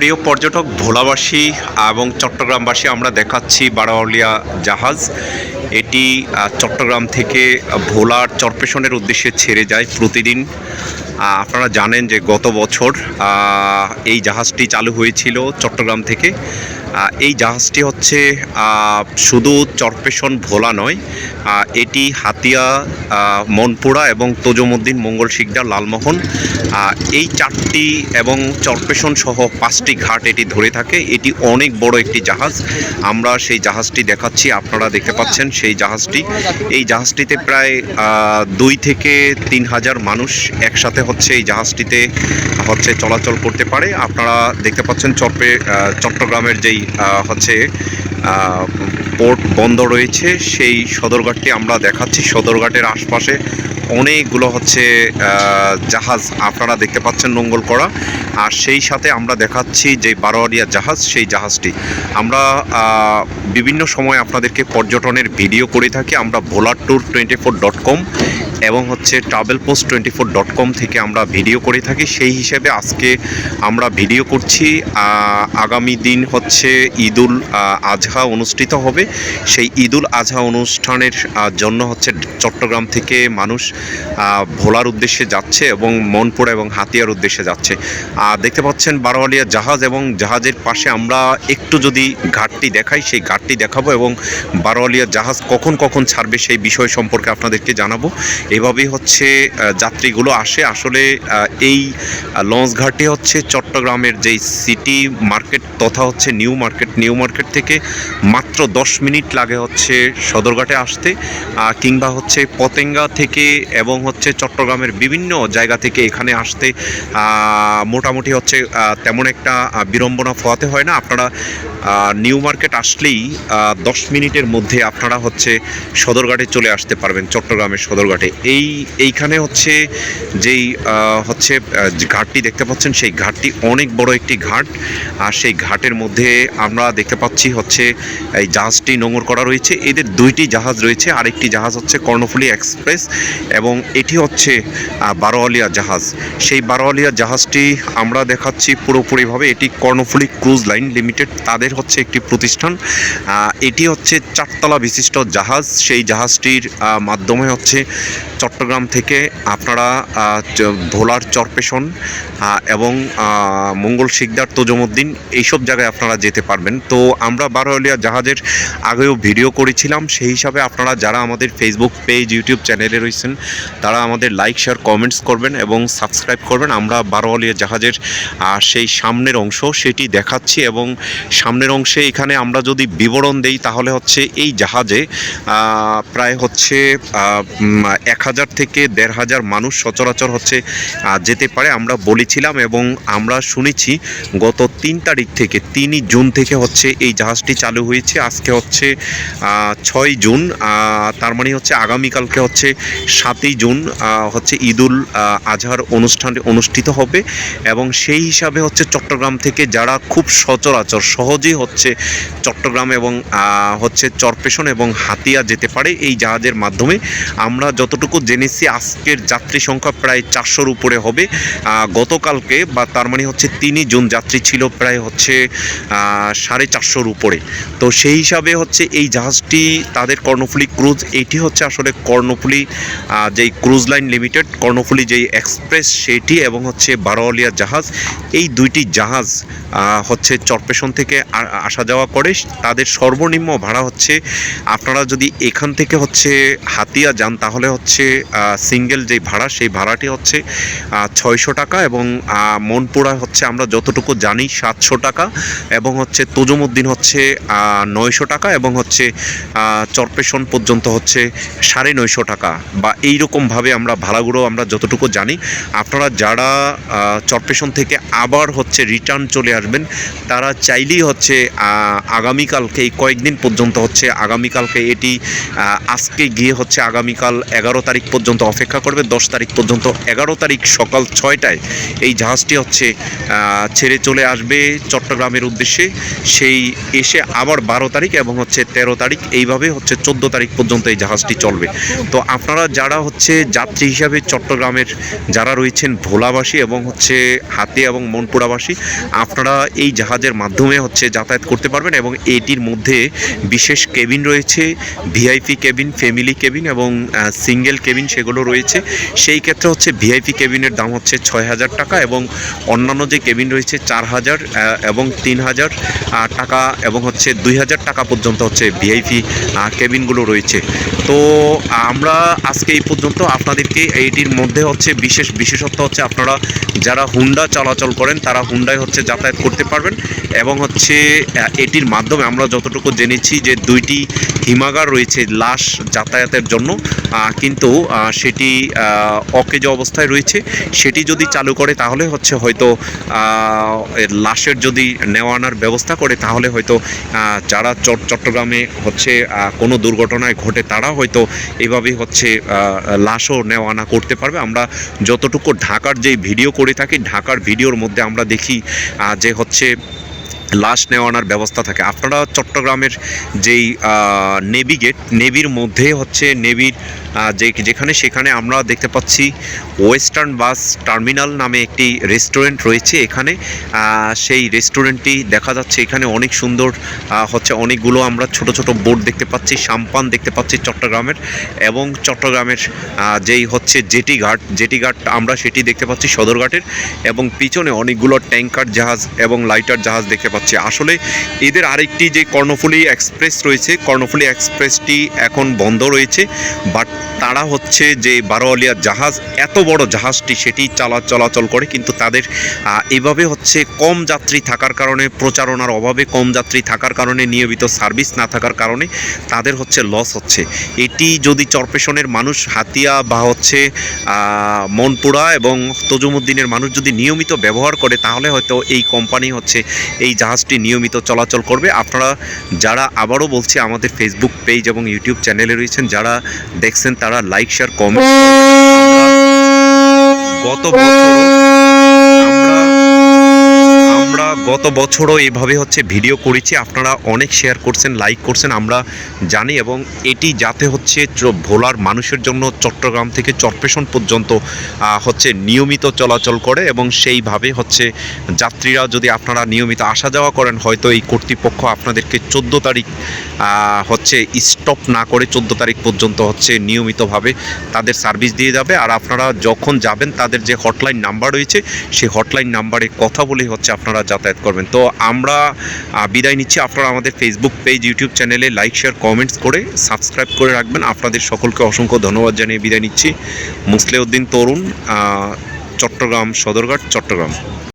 প্রিয় পর্যটক, ভোলাবাসী এবং চট্টগ্রামবাসী, আমরা দেখাচ্ছি বারাওলিয়া জাহাজ। এটি চট্টগ্রাম থেকে ভোলার চরপেশনের উদ্দেশ্যে ছেড়ে যায় প্রতিদিন। আপনারা জানেন যে গত বছর এই জাহাজটি চালু হয়েছিল চট্টগ্রাম থেকে। এই জাহাজটি হচ্ছে শুধু চরপেশন ভোলা নয় এটি হাতিয়া মনপুরা এবং তোজমুদ্দিন মঙ্গল শিকদার লালমোহন এই চারটি এবং চরপেশন সহ পাঁচটি ঘাট এটি ধরে থাকে। এটি অনেক বড় একটি জাহাজ। আমরা সেই জাহাজটি দেখাচ্ছি, আপনারা দেখতে পাচ্ছেন সেই জাহাজটি। এই জাহাজটিতে প্রায় দুই থেকে তিন হাজার মানুষ একসাথে হচ্ছে এই জাহাজটিতে হচ্ছে চলাচল করতে পারে। আপনারা দেখতে পাচ্ছেন চরপে চট্টগ্রামের যেই হচ্ছে পোর্ট বন্ধ রয়েছে। সেই সদরঘাটটি আমরা দেখাচ্ছি। সদরঘাটের আশপাশে অনেকগুলো হচ্ছে জাহাজ আপনারা দেখতে পাচ্ছেন নোঙ্গল করা। আর সেই সাথে আমরা দেখাচ্ছি যে বারোয়ারিয়া জাহাজ, সেই জাহাজটি। আমরা বিভিন্ন সময় আপনাদেরকে পর্যটনের ভিডিও করে থাকি। আমরা ভোলার tour twenty four dot com এবং হচ্ছে travel post twenty four dot com থেকে আমরা ভিডিও করে থাকি। সেই হিসেবে আজকে আমরা ভিডিও করছি আগামী দিন হচ্ছে ঈদুল আজহা অনুষ্ঠিত হবে। সেই ঈদুল আজহা অনুষ্ঠানের জন্য হচ্ছে চট্টগ্রাম থেকে মানুষ ভোলার উদ্দেশ্যে যাচ্ছে এবং মনপুরা এবং হাতিয়ার উদ্দেশ্যে যাচ্ছে। দেখতে পাচ্ছেন বারোয়ালিয়া জাহাজ এবং জাহাজের পাশে আমরা একটু যদি ঘাটটি দেখাই, সেই ঘাটটি দেখাবো এবং বারোয়ালিয়া জাহাজ কখন কখন ছাড়বে সেই বিষয় সম্পর্কে আপনাদেরকে জানাব। এভাবেই হচ্ছে যাত্রীগুলো আসে। আসলে এই লঞ্চঘাটে হচ্ছে চট্টগ্রামের যেই সিটি মার্কেট তথা হচ্ছে নিউ মার্কেট নিউ মার্কেট থেকে মাত্র দশ মিনিট লাগে হচ্ছে সদরঘাটে আসতে কিংবা হচ্ছে পতেঙ্গা থেকে এবং হচ্ছে চট্টগ্রামের বিভিন্ন জায়গা থেকে এখানে আসতে মোটামুটি হচ্ছে তেমন একটা বিড়ম্বনা ফোয়াতে হয় না। আপনারা নিউ মার্কেট আসলেই দশ মিনিটের মধ্যে আপনারা হচ্ছে সদরঘাটে চলে আসতে পারবেন, চট্টগ্রামের সদরঘাটে। এই, এইখানে হচ্ছে যেই হচ্ছে ঘাটটি দেখতে পাচ্ছেন, সেই ঘাটটি অনেক বড় একটি ঘাট। আর সেই ঘাটের মধ্যে আমরা দেখতে পাচ্ছি হচ্ছে এই জাহাজটি নোঙর করা রয়েছে। এদের দুইটি জাহাজ রয়েছে। আরেকটি জাহাজ হচ্ছে কর্ণফুলী এক্সপ্রেস এবং এটি হচ্ছে বারোয়ালিয়া জাহাজ। সেই বারোয়ালিয়া জাহাজটি আমরা দেখাচ্ছি পুরোপুরিভাবে। এটি কর্ণফুলি ক্রুজ লাইন লিমিটেড, তাদের হচ্ছে একটি প্রতিষ্ঠান। এটি হচ্ছে চারতলা বিশিষ্ট জাহাজ। সেই জাহাজটির মাধ্যমে হচ্ছে চট্টগ্রাম থেকে আপনারা ভোলার চরপেশন এবং মঙ্গল শিকদার তোজমুদ্দিন, এইসব জায়গায় আপনারা যেতে পারবেন। তো আমরা বারোয়ালিয়া জাহাজের আগেও ভিডিও করেছিলাম। সেই হিসাবে আপনারা যারা আমাদের ফেসবুক পেজ ইউটিউব চ্যানেলে রয়েছেন, তারা আমাদের লাইক শেয়ার কমেন্টস করবেন এবং সাবস্ক্রাইব করবেন। আমরা বারোয়ালিয়া জাহাজের সেই সামনের অংশ সেটি দেখাচ্ছি এবং সামনের অংশে এখানে আমরা যদি বিবরণ দেই, তাহলে হচ্ছে এই জাহাজে প্রায় হচ্ছে এক হাজার থেকে দেড় হাজার মানুষ সচরাচর হচ্ছে যেতে পারে। আমরা বলেছিলাম এবং আমরা শুনেছি, গত তিন তারিখ থেকে, তিনই জুন থেকে হচ্ছে এই জাহাজটি চালু হয়েছে। আজকে হচ্ছে ছয় জুন তার মানে হচ্ছে আগামীকালকে হচ্ছে সাতই জুন হচ্ছে ঈদুল আজহার অনুষ্ঠান অনুষ্ঠিত হবে এবং সেই হিসাবে হচ্ছে চট্টগ্রাম থেকে যারা খুব সচরাচর সহজেই হচ্ছে চট্টগ্রাম এবং হচ্ছে চরপেশন এবং হাতিয়া যেতে পারে এই জাহাজের মাধ্যমে, আমরা যতটুকু জেনেছি আজকের যাত্রী সংখ্যা প্রায় চারশোর উপরে হবে। গতকালকে বা তার মানে হচ্ছে তিনই জুন যাত্রী ছিল প্রায় হচ্ছে সাড়ে চারশোর উপরে। তো সেই হিসাবে হচ্ছে এই জাহাজটি তাদের কর্ণফুলী ক্রুজ, এটি হচ্ছে আসলে কর্ণফুলী যেই ক্রুজ লাইন লিমিটেড, কর্ণফুলী যেই এক্সপ্রেস সেটি এবং হচ্ছে বারোয়ালিয়া জাহাজ, এই দুইটি জাহাজ হচ্ছে চরপেশন থেকে আসা যাওয়া করে। তাদের সর্বনিম্ন ভাড়া হচ্ছে, আপনারা যদি এখান থেকে হচ্ছে হাতিয়া যান, তাহলে হচ্ছে সিঙ্গেল যেই ভাড়া, সেই ভাড়াটি হচ্ছে ছয়শো টাকা এবং মনপুরা হচ্ছে আমরা যতটুকু জানি সাতশো টাকা এবং হচ্ছে তোজমুদ্দিন হচ্ছে নয়শো টাকা এবং হচ্ছে চরপেশন পর্যন্ত হচ্ছে সাড়ে নয়শো টাকা। বা এই রকমভাবে আমরা ভাড়াগুলো আমরা যতটুকু জানি, আপনারা যারা চরপেশন থেকে আবার হচ্ছে রিটার্ন চলে আসবেন, তারা চাইলেই হচ্ছে আগামীকালকে, এই কয়েকদিন পর্যন্ত হচ্ছে, আগামীকালকে এটি আজকে গিয়ে হচ্ছে আগামীকাল এগারো তারিখ পর্যন্ত অপেক্ষা করবে, দশ তারিখ পর্যন্ত এগারো তারিখ সকাল ছয়টায় এই জাহাজটি হচ্ছে ছেড়ে চলে আসবে চট্টগ্রামের উদ্দেশ্যে। সেই এসে আবার বারো তারিখ এবং হচ্ছে তেরো তারিখ, এইভাবে হচ্ছে চোদ্দ তারিখ পর্যন্ত এই জাহাজটি চলবে। তো আপনারা যারা হচ্ছে যাত্রী হিসাবে চট্টগ্রামের যারা রয়েছেন ভোলাবাসী এবং হচ্ছে হাতে এবং মনপুরাবাসী, আপনারা এই জাহাজের মাধ্যমে হচ্ছে যাতায়াত করতে পারবেন এবং এটির মধ্যে বিশেষ কেবিন রয়েছে, ভিআইপি কেবিন, ফ্যামিলি কেবিন এবং সিঙ্গেল কেবিন সেগুলো রয়েছে। সেই ক্ষেত্রে হচ্ছে ভিআইপি কেবিনের দাম হচ্ছে ছয় হাজার টাকা এবং অন্যান্য যে কেবিন রয়েছে চার হাজার এবং তিন হাজার। টাকা এবং হচ্ছে দুই হাজার টাকা পর্যন্ত হচ্ছে ভিআইপি কেবিনগুলো রয়েছে। তো আমরা আজকে এই পর্যন্ত আপনাদেরকে এইটির মধ্যে হচ্ছে বিশেষ বিশেষত্ব হচ্ছে আপনারা যারা হুন্ডা চলাচল করেন, তারা হুন্ডায় হচ্ছে যাতায়াত করতে পারবেন এবং হচ্ছে এটির মাধ্যমে আমরা যতটুকু জেনেছি যে দুইটি হিমাগার রয়েছে লাশ যাতায়াতের জন্য কিন্তু সেটি অকেজ অবস্থায় রয়েছে। সেটি যদি চালু করে তাহলে হচ্ছে হয়তো লাশের যদি নেওয়া আনার ব্যবস্থা করে তাহলে হয়তো যারা চট- চট্টগ্রামে হচ্ছে কোনো দুর্ঘটনায় ঘটে, তারা হয়তো এভাবেই হচ্ছে লাশও নেওয়া আনা করতে পারবে। আমরা যতটুকু ঢাকার যে ভিডিও করে থাকি, ঢাকার ভিডিওর মধ্যে আমরা দেখি যে হচ্ছে লাশ নেওয়া আনার ব্যবস্থা থাকে। আপনারা চট্টগ্রামের যেই নেভি গেট, নেভির মধ্যে হচ্ছে নেভির যে, যেখানে সেখানে আমরা দেখতে পাচ্ছি ওয়েস্টার্ন বাস টার্মিনাল নামে একটি রেস্টুরেন্ট রয়েছে এখানে। সেই রেস্টুরেন্টটি দেখা যাচ্ছে এখানে অনেক সুন্দর হচ্ছে অনেকগুলো আমরা ছোট ছোট বোর্ড দেখতে পাচ্ছি, সাম্পান দেখতে পাচ্ছি চট্টগ্রামের এবং চট্টগ্রামের যেই হচ্ছে জেটি ঘাট জেটি ঘাট আমরা সেটি দেখতে পাচ্ছি সদরঘাটের এবং পিছনে অনেকগুলো ট্যাঙ্কার জাহাজ এবং লাইটার জাহাজ দেখতে পাচ্ছি। আসলে এদের আরেকটি যে কর্ণফুলী এক্সপ্রেস রয়েছে, কর্ণফুলী এক্সপ্রেসটি এখন বন্ধ রয়েছে, বাট তারা হচ্ছে যে বারোয়ালিয়া জাহাজ, এত বড় জাহাজটি সেটি চালা, চলাচল করে, কিন্তু তাদের এভাবে হচ্ছে কম যাত্রী থাকার কারণে, প্রচারণার অভাবে কম যাত্রী থাকার কারণে, নিয়মিত সার্ভিস না থাকার কারণে তাদের হচ্ছে লস হচ্ছে। এটি যদি চরপেশনের মানুষ হাতিয়া বা হচ্ছে মনপুরা এবং তজুমুদ্দিনের মানুষ যদি নিয়মিত ব্যবহার করে, তাহলে হয়তো এই কোম্পানি হচ্ছে এই জাহাজটি নিয়মিত চলাচল করবে। আপনারা যারা, আবারও বলছি, আমাদের ফেসবুক পেজ এবং ইউটিউব চ্যানেলে রয়েছেন, যারা দেখছেন, তারা লাইক শেয়ার কমেন্ট গত বছর গত বছরও এভাবে হচ্ছে ভিডিও করেছি। আপনারা অনেক শেয়ার করছেন লাইক করছেন, আমরা জানি এবং এটি যাতে হচ্ছে ভোলার মানুষের জন্য চট্টগ্রাম থেকে চরপেশন পর্যন্ত হচ্ছে নিয়মিত চলাচল করে এবং সেইভাবে হচ্ছে যাত্রীরা যদি আপনারা নিয়মিত আসা যাওয়া করেন, হয়তো এই কর্তৃপক্ষ আপনাদেরকে চোদ্দ তারিখ হচ্ছে স্টপ না করে চোদ্দ তারিখ পর্যন্ত হচ্ছে নিয়মিতভাবে তাদের সার্ভিস দিয়ে যাবে। আর আপনারা যখন যাবেন, তাদের যে হটলাইন নাম্বার রয়েছে, সেই হটলাইন নাম্বারে কথা বলে হচ্ছে আপনারা যাতায়াত করবেন। তো আমরা বিদায় নিচ্ছি। আপনারা আমাদের ফেসবুক পেজ ইউটিউব চ্যানেলে লাইক শেয়ার কমেন্টস করে সাবস্ক্রাইব করে রাখবেন। আপনাদের সকলকে অসংখ্য ধন্যবাদ জানিয়ে বিদায় নিচ্ছি। মুসলেউদ্দিন তরুণ চট্টগ্রাম সদরঘাট, চট্টগ্রাম।